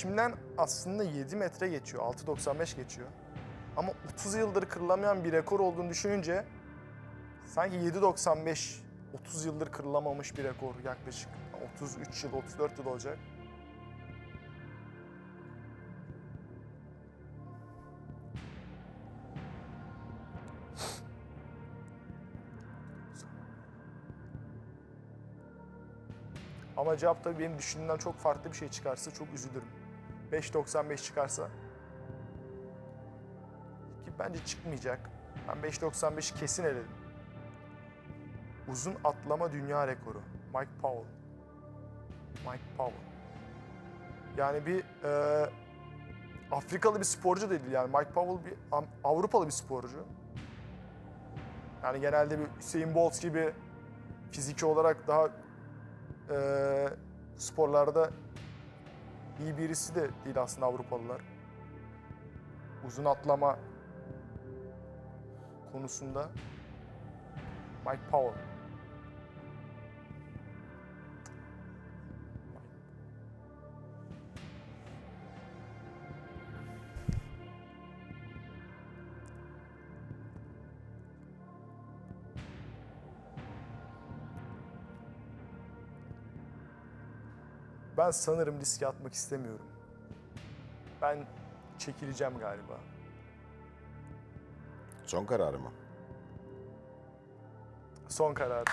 içimden aslında 7 metre geçiyor, 6.95 geçiyor. Ama 30 yıldır kırılamayan bir rekor olduğunu düşününce sanki 7.95 30 yıldır kırılamamış bir rekor yaklaşık 33 yıl, 34 yıl olacak. Ama cevap tabii benim düşündüğümden çok farklı bir şey çıkarsa çok üzülürüm. 5.95 çıkarsa ki bence çıkmayacak. Ben 5.95'i kesin eledim. Uzun atlama dünya rekoru. Mike Powell. Mike Powell. Yani bir e, Afrikalı bir sporcu değil yani Mike Powell bir Avrupalı bir sporcu. Yani genelde bir Hüseyin Bolt gibi fiziki olarak daha e, sporlarda iyi birisi de değil aslında Avrupalılar. Uzun atlama konusunda Mike Powell. Ben sanırım riske atmak istemiyorum. Ben çekileceğim galiba. Son kararı mı? Son karar.